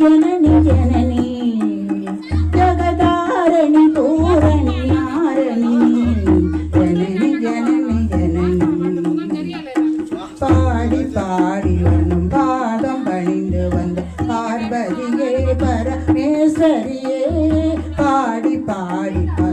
ஜனனி ஜனனி. ஜகதாரணி பூரணி நாரணி. ஜனனி ஜனனி ஜனனி. பாடி பாடி வரும் பாதம் பணிந்து வந்த பார்வதியே பரமேஸ்வரியே. பாடி பாடி பாடி